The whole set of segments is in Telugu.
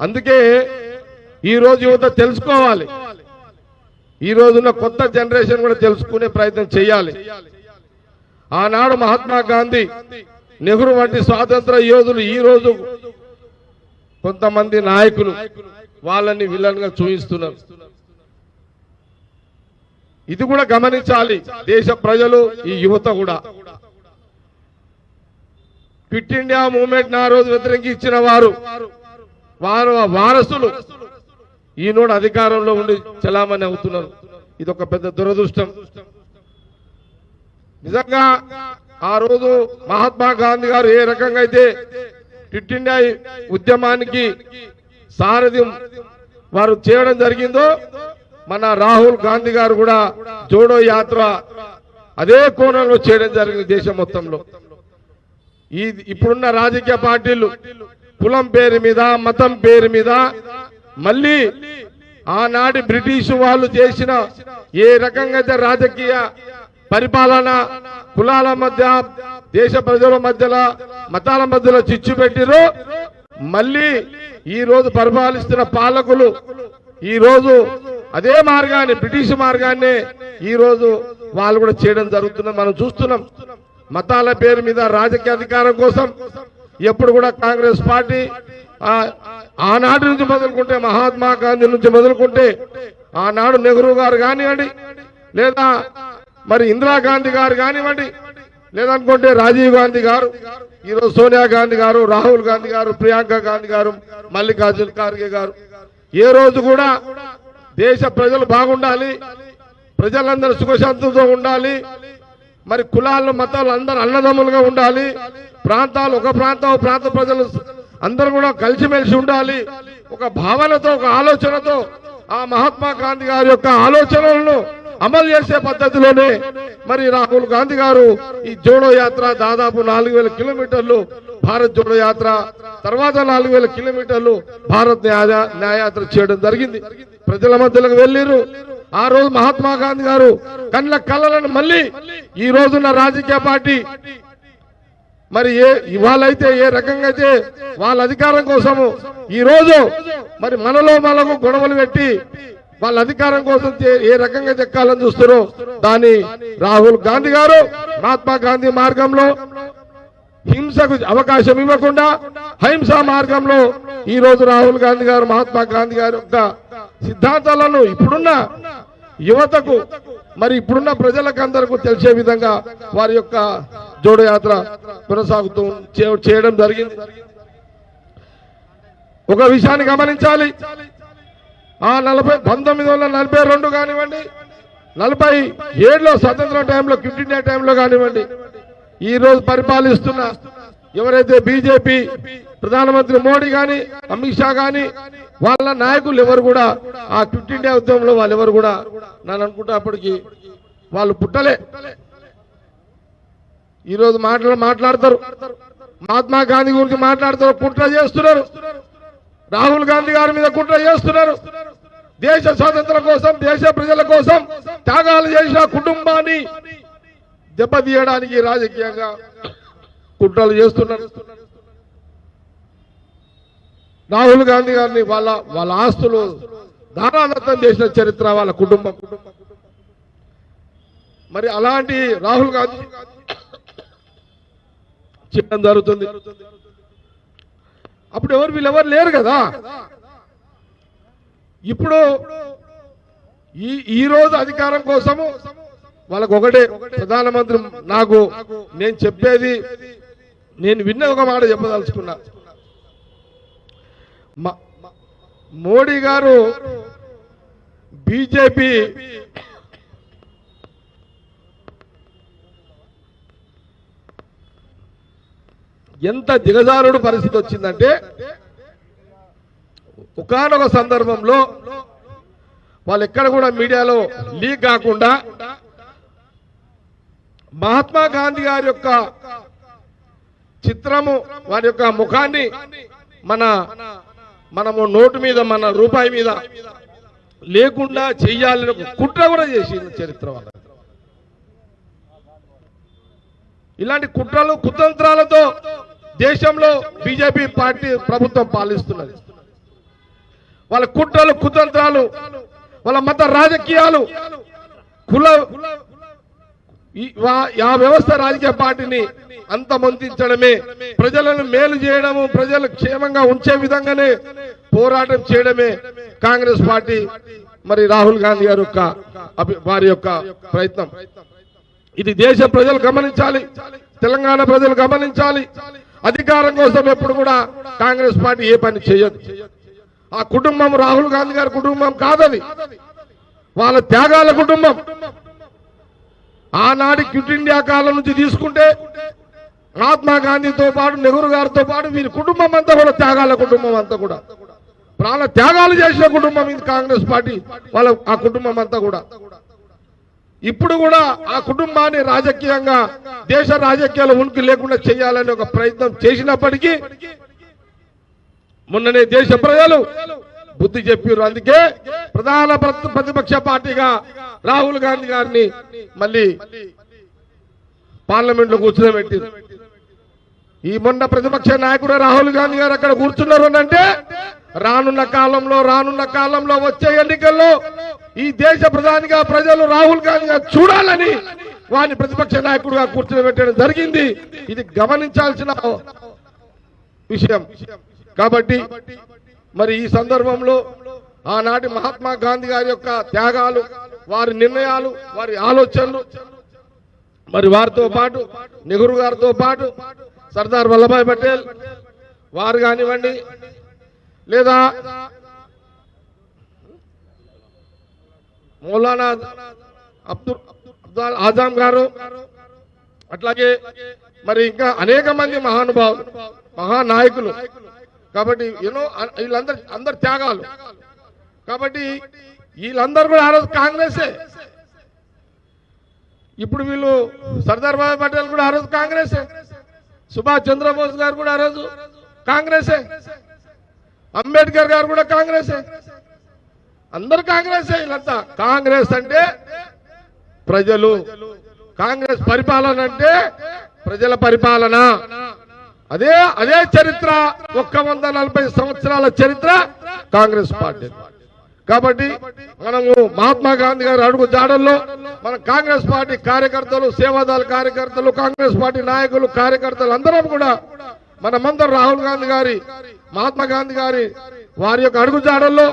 అందుకే ఈ రోజు యువత తెలుసుకోవాలి. ఈ రోజున కొత్త జనరేషన్ కూడా తెలుసుకునే ప్రయత్నం చేయాలి. ఆనాడు మహాత్మా గాంధీ నెహ్రూ వంటి స్వాతంత్ర యోధులు ఈ రోజు కొంతమంది నాయకులు వాళ్ళని విలన్గా చూపిస్తున్నారు. ఇది కూడా గమనించాలి. దేశ ప్రజలు ఈ యువత కూడా. క్విట్ ఇండియా మూవ్మెంట్ ఆ రోజు వ్యతిరేకించిన వారు వారు వారసులు. ఈనాడు అధికారంలో ఉండి చలామణి అవుతున్నారు. ఇది ఒక పెద్ద దురదృష్టం. నిజంగా ఆ రోజు మహాత్మా గాంధీ గారు ఏ రకంగా అయితే క్విట్ ఇండియా ఉద్యమానికి సారథ్యం వారు చేయడం జరిగిందో మన రాహుల్ గాంధీ గారు కూడా జోడో యాత్ర అదే కోణంలో చేయడం జరిగింది దేశం మొత్తంలో. ఈ ఇప్పుడున్న రాజకీయ పార్టీలు కులం పేరు మీద మతం పేరు మీద మళ్ళీ ఆనాటి బ్రిటిష్ వాళ్ళు చేసిన ఏ రకంగా అయితే రాజకీయ పరిపాలన కులాల మధ్య దేశ ప్రజల మధ్యలో మతాల మధ్యలో చిచ్చు పెట్టిరో మళ్ళీ ఈ రోజు పరిపాలిస్తున్న పాలకులు ఈ రోజు అదే మార్గాన్ని బ్రిటిష్ మార్గాన్ని ఈ రోజు వాళ్ళు కూడా చేయడం జరుగుతుందని మనం చూస్తున్నాం. మతాల పేరు మీద రాజకీయ అధికారం కోసం ఎప్పుడు కూడా కాంగ్రెస్ పార్టీ ఆనాటి నుంచి మొదలుకుంటే మహాత్మా గాంధీ నుంచి మొదలుకుంటే ఆనాడు నెహ్రూ గారు కానివ్వండి లేదా మరి ఇందిరాగాంధీ గారు కానివ్వండి లేదనుకుంటే రాజీవ్ గాంధీ గారు ఈరోజు సోనియా గాంధీ గారు రాహుల్ గాంధీ గారు ప్రియాంక గాంధీ గారు మల్లికార్జున్ ఖార్గే గారు ఏ రోజు కూడా దేశ ప్రజలు బాగుండాలి ప్రజలందరూ సుఖశాంతులతో ఉండాలి మరి కులాలు మతాలు అందరూ అన్నదమ్ములుగా ఉండాలి. ప్రాంతాలు ఒక ప్రాంతం ఒక ప్రాంత ప్రజలు అందరూ కూడా కలిసిమెలిసి ఉండాలి. ఒక భావనతో ఒక ఆలోచనతో ఆ మహాత్మా గాంధీ గారి యొక్క ఆలోచనలను అమలు చేసే పద్ధతిలోనే మరి రాహుల్ గాంధీ గారు ఈ జోడో యాత్ర దాదాపు నాలుగు వేల కిలోమీటర్లు భారత్ జోడో యాత్ర తర్వాత నాలుగు వేల కిలోమీటర్లు భారత్ న్యాయ న్యాయయాత్ర చేయడం జరిగింది. ప్రజల మధ్యలోకి వెళ్ళిరు ఆ రోజు మహాత్మా గాంధీ గారు కళ్ళ కళ్ళలను మళ్ళీ ఈ రోజున్న రాజకీయ పార్టీ మరి ఏ ఇవాళైతే ఏ రకంగా అయితే వాళ్ళ అధికారం కోసము ఈ రోజు మరి మనలో మనకు గొడవలు పెట్టి వాళ్ళ అధికారం కోసం చే- ఏ రకంగా చెక్కాలని చూస్తున్నారో దాన్ని రాహుల్ గాంధీ గారు మహాత్మా గాంధీ మార్గంలో హింసకు అవకాశం ఇవ్వకుండా అహింసా మార్గంలో ఈ రోజు రాహుల్ గాంధీ గారు మహాత్మా గాంధీ గారి యొక్క సిద్ధాంతాలను ఇప్పుడున్న యువతకు మరి ఇప్పుడున్న ప్రజలకు అందరికీ తెలిసే విధంగా వారి యొక్క జోడయాత్ర కొనసాగుతూ చేయడం జరిగింది. ఒక విషయాన్ని గమనించాలి. ఆ నలభై పంతొమ్మిది వందల నలభై రెండు కానివ్వండి నలభై ఏడులో స్వతంత్ర టైంలో క్విట్ ఇండియా టైంలో కానివ్వండి ఈ రోజు పరిపాలిస్తున్న ఎవరైతే బీజేపీ ప్రధానమంత్రి మోడీ గాని అమిత్ షా గాని వాళ్ళ నాయకులు ఎవరు కూడా ఆ క్విట్ ఇండియా ఉద్యమంలో వాళ్ళు ఎవరు కూడా నన్ను అనుకుంటే అప్పటికి వాళ్ళు పుట్టలే. ఈరోజు మాటలు మాట్లాడతారు. మహాత్మా గాంధీ గురించి మాట్లాడతారు కుట్ర చేస్తున్నారు. రాహుల్ గాంధీ గారి మీద కుట్ర చేస్తున్నారు. దేశ స్వాతంత్రం కోసం దేశ ప్రజల కోసం త్యాగాలు చేసిన కుటుంబాన్ని దెబ్బతీయడానికి రాజకీయంగా కుట్రలు చేస్తున్నారు. రాహుల్ గాంధీ గారిని వాళ్ళ వాళ్ళ ఆస్తులు దారాదత్తం చేసిన చరిత్ర వాళ్ళ కుటుంబం. మరి అలాంటి రాహుల్ గాంధీ చేయడం జరుగుతుంది. అప్పుడు ఎవరు వీళ్ళెవరు లేరు కదా. ఇప్పుడు ఈ ఈరోజు అధికారం కోసము వాళ్ళకు ఒకటే ప్రధానమంత్రి నాకు నేను చెప్పేది నేను విన్న ఒక మాట చెప్పదలుచుకున్నా. మోడీ గారు బీజేపీ ఎంత దిగజారుడు పరిస్థితి వచ్చిందంటే ఒకనొక సందర్భంలో వాళ్ళు ఎక్కడ కూడా మీడియాలో లీక్ కాకుండా మహాత్మా గాంధీ గారి యొక్క చిత్రము వారి యొక్క ముఖాన్ని మన మనము నోటు మీద మన రూపాయి మీద లేకుండా చెయ్యాలని ఒక కుట్ర కూడా చేసింది చరిత్ర వాళ్ళ ఇలాంటి కుట్రలు కుతంత్రాలతో దేశంలో బీజేపీ పార్టీ ప్రభుత్వం పాలిస్తున్నది. వాళ్ళ కుట్రలు కుతంత్రాలు వాళ్ళ మత రాజకీయాలు కుల ఆ వ్యవస్థ రాజకీయ పార్టీని అంతమొందించడమే ప్రజలను మేలు చేయడము ప్రజలు క్షేమంగా ఉంచే విధంగానే పోరాటం చేయడమే కాంగ్రెస్ పార్టీ మరి రాహుల్ గాంధీ గారి యొక్క వారి యొక్క ప్రయత్నం. ఇది దేశ ప్రజలు గమనించాలి తెలంగాణ ప్రజలు గమనించాలి. అధికారం కోసం ఎప్పుడు కూడా కాంగ్రెస్ పార్టీ ఏ పని చేయదు. ఆ కుటుంబం రాహుల్ గాంధీ గారి కుటుంబం కాదది. వాళ్ళ త్యాగాల కుటుంబం. ఆనాటి క్విట్ ఇండియా కాలం నుంచి తీసుకుంటే మహాత్మా గాంధీతో పాటు నెహ్రూ గారితో పాటు వీరి కుటుంబం అంతా కూడా త్యాగాల కుటుంబం అంతా కూడా. ప్రాణ త్యాగాలు చేసిన కుటుంబం ఇది కాంగ్రెస్ పార్టీ వాళ్ళ ఆ కుటుంబం అంతా కూడా. ఇప్పుడు కూడా ఆ కుటుంబాన్ని రాజకీయంగా దేశ రాజకీయాల ఉనికి లేకుండా చేయాలని ఒక ప్రయత్నం చేసినప్పటికీ మొన్ననే దేశ ప్రజలు బుద్ధి చెప్పారు అందుకే ప్రధాన ప్రతిపక్ష పార్టీగా రాహుల్ గాంధీ గారిని మళ్ళీ పార్లమెంట్లో కూర్చోబెట్టి ఈ మొన్న ప్రతిపక్ష నాయకుడు రాహుల్ గాంధీ గారు అక్కడ కూర్చున్నారు అంటే రానున్న కాలంలో రానున్న కాలంలో వచ్చే ఎన్నికల్లో ఈ దేశ ప్రధానిగా ప్రజలు రాహుల్ గాంధీ గారు చూడాలని వారిని ప్రతిపక్ష నాయకుడుగా కూర్చోబెట్టడం జరిగింది. ఇది గమనించాల్సిన విషయం. కాబట్టి మరి ఈ సందర్భంలో ఆనాటి మహాత్మా గాంధీ గారి యొక్క త్యాగాలు వారి నిర్ణయాలు వారి ఆలోచనలు. మరి వారితో పాటు నెహ్రూ గారితో పాటు సర్దార్ వల్లభాయ్ పటేల్ వారు కానివ్వండి లేదా మౌలానా అబ్దుల్ అబ్దుల్ ఆజాం గారు అట్లాగే మరి ఇంకా అనేక మంది మహానుభావులు మహానాయకులు. కాబట్టి ఎన్నో వీళ్ళందరి అందరి త్యాగాలు. కాబట్టి వీళ్ళందరూ కూడా ఆ రోజు కాంగ్రెసే. ఇప్పుడు వీళ్ళు సర్దార్ వల్లభాయ్ పటేల్ కూడా ఆ రోజు కాంగ్రెసే. సుభాష్ చంద్రబోస్ గారు కూడా ఆ రోజు కాంగ్రెసే. అంబేద్కర్ గారు కూడా కాంగ్రెసే. అందరు కాంగ్రెసే వీళ్ళంతా. కాంగ్రెస్ అంటే ప్రజలు. కాంగ్రెస్ పరిపాలన అంటే ప్రజల పరిపాలన. అదే అదే చరిత్ర. ఒక్క వంద నలభై సంవత్సరాల చరిత్ర కాంగ్రెస్ పార్టీ. కాబట్టి మనము మహాత్మా గాంధీ గారి అడుగు జాడల్లో మన కాంగ్రెస్ పార్టీ కార్యకర్తలు సేవాదాల కార్యకర్తలు కాంగ్రెస్ పార్టీ నాయకులు కార్యకర్తలు అందరం కూడా మనమందరం రాహుల్ గాంధీ గారి మహాత్మా గాంధీ గారి వారి యొక్క అడుగు జాడల్లో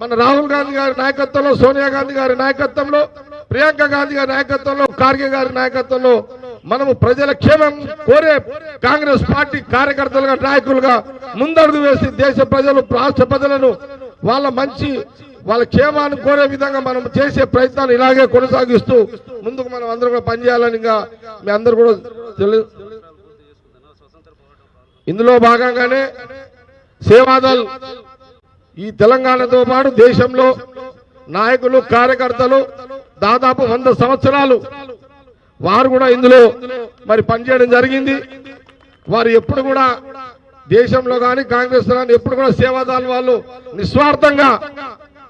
మన రాహుల్ గాంధీ గారి నాయకత్వంలో సోనియా గాంధీ గారి నాయకత్వంలో ప్రియాంక గాంధీ గారి నాయకత్వంలో ఖార్గే గారి నాయకత్వంలో మనము ప్రజల క్షేమం కోరే కాంగ్రెస్ పార్టీ కార్యకర్తలుగా నాయకులుగా ముందడుగు వేసి దేశ ప్రజలు రాష్ట్ర ప్రజలను వాళ్ళ మంచి వాళ్ళ క్షేమాన్ని కోరే విధంగా మనం చేసే ప్రయత్నాన్ని ఇలాగే కొనసాగిస్తూ ముందుకు మనం అందరూ కూడా పనిచేయాలని ఇంకా మీ అందరు కూడా తెలి ఇందులో భాగంగానే సేవాదల్ ఈ తెలంగాణతో పాటు దేశంలో నాయకులు కార్యకర్తలు దాదాపు వంద సంవత్సరాలు వారు కూడా ఇందులో మరి పనిచేయడం జరిగింది. వారు ఎప్పుడు కూడా దేశంలో కానీ కాంగ్రెస్ కానీ ఎప్పుడు కూడా సేవాదాలు వాళ్ళు నిస్వార్థంగా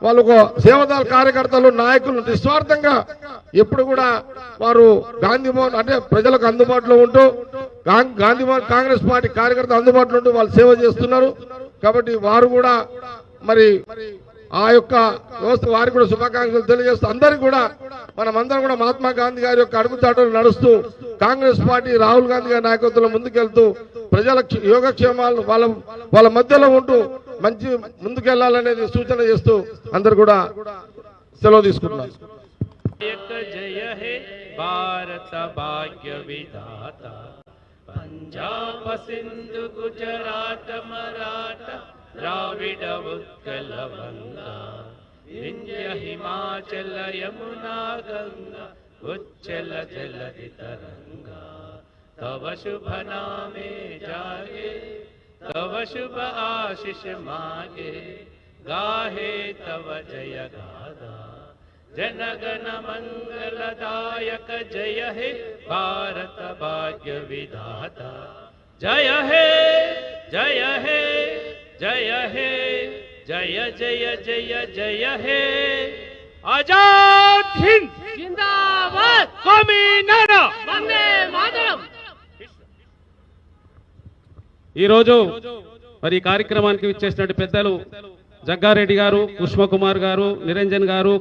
వాళ్ళు ఒక సేవాదాల కార్యకర్తలు నాయకులు నిస్వార్థంగా ఎప్పుడు కూడా వారు గాంధీ భవన్ అంటే ప్రజలకు అందుబాటులో ఉంటూ గాంధీ భవన్ కాంగ్రెస్ పార్టీ కార్యకర్తలు అందుబాటులో ఉంటూ వాళ్ళు సేవ చేస్తున్నారు. కాబట్టి వారు కూడా మరి ఆ యొక్క వ్యవస్థ వారికి కూడా శుభాకాంక్షలు తెలియజేస్తూ అందరికీ కూడా మనమందరం కూడా మహాత్మా గాంధీ గారి యొక్క అడుగుతాటలు నడుస్తూ కాంగ్రెస్ పార్టీ రాహుల్ గాంధీ గారి నాయకత్వంలో ముందుకెళ్తూ ప్రజల యోగక్షేమాలు వాళ్ళ వాళ్ళ మధ్యలో ఉంటూ మంచి ముందుకెళ్ళాలనేది సూచన చేస్తూ అందరు కూడా సెలవు తీసుకుంటున్నారు. జయ హే భారత భాగ్య విధాత. పంజాబ సింధు గుజరాత మరాఠ ద్రావిడ ఉత్కల వంగా హిమాచల యమునా గంగా ఉచ్చల జలది తరంగ तव शुभ नामे जागे तव शुभ आशीष मागे। गाहे तव जय गादा जनगण मंगलदायक जय हे भारत भाग्य विधाता। जय हे जय हे जय हे जय जय जय जय हे। आज़ाद हिंद। जिंदाबाद। कौमी नारा वंदे ఈరోజు మరి ఈ కార్యక్రమానికి ఇచ్చేసినటువంటి పెద్దలు జగ్గారెడ్డి గారు పుష్పకుమార్ గారు నిరంజన్ గారు